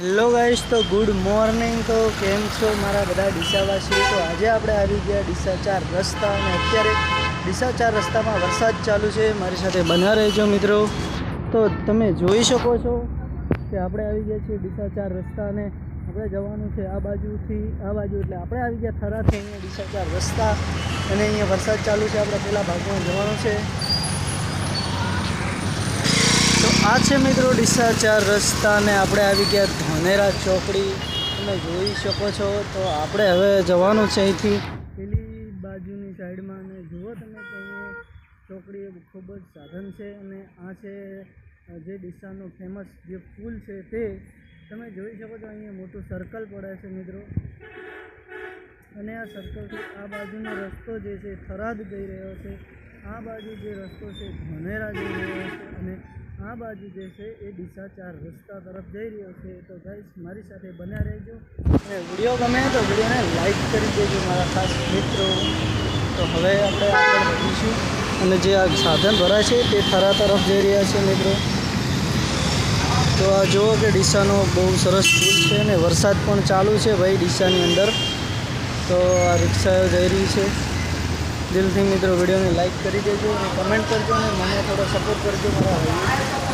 Hello ગાઈશ તો good morning. તો કેમ છો મારા બધા ડીસાવાસીઓ તો આજે આપણે આવી ગયા ડીસા ચાર રસ્તા અને અત્યારે ડીસા ચાર રસ્તામાં વરસાદ ચાલુ છે. મારી સાથે બના રહેજો મિત્રો. તો તમે જોઈ શકો છો કે આપણે આવી ગયા છીએ ડીસા ચાર રસ્તા આપણે જવાનું છે આ બાજુથી, આ બાજુ એટલે આપણે આવી ગયા થરાથી અહીંયા ડીસા ચાર રસ્તા અને અહીંયા વરસાદ ચાલુ છે. આપણે પહેલાં ભાગમાં જવાનું છે તો આ છે મિત્રો ડીસા ચાર રસ્તા ને આપણે આવી ગયા ધનેરા ચોકડી. તમે જોઈ શકો છો. તો આપણે હવે જવાનું છે અહીંથી. પેલી બાજુની સાઈડમાં અને જુઓ તમે કે ચોકડી એ ખૂબ જ સાધન છે અને આ છે જે ડીસાનું ફેમસ જે પુલ છે તે. તમે જોઈ શકો છો અહીંયા મોટું સર્કલ પડે છે મિત્રો. અને આ સર્કલથી આ બાજુનો રસ્તો જે છે થરાદ જઈ રહ્યો છે. આ બાજુ જે રસ્તો છે ધનેરા જઈ રહ્યો છે અને આ બાજુ જે છે એ ડીસા ચાર રસ્તા તરફ જઈ રહ્યો છે. તો ગાઈસ મારી સાથે બન્યા રહેજો. અને વીડિયો ગમે તો વિડીયોને લાઈક કરી દેજો, મારા ખાસ મિત્રો. તો હવે આપણે આગળ વધીશું. અને જે આ સાધન ભરાય છે તે થરા તરફ જઈ રહ્યા છે મિત્રો. તો આ જુઓ કે ડીસાનો બહુ સરસ પુલ છે અને વરસાદ પણ ચાલુ છે ભાઈ ડીસાની અંદર. તો આ રિક્ષાઓ જઈ રહી છે. દિલથી મિત્રો, વિડીયોને લાઈક કરી દેજો અને કમેન્ટ કરજો અને મને થોડો સપોર્ટ કરજો મારા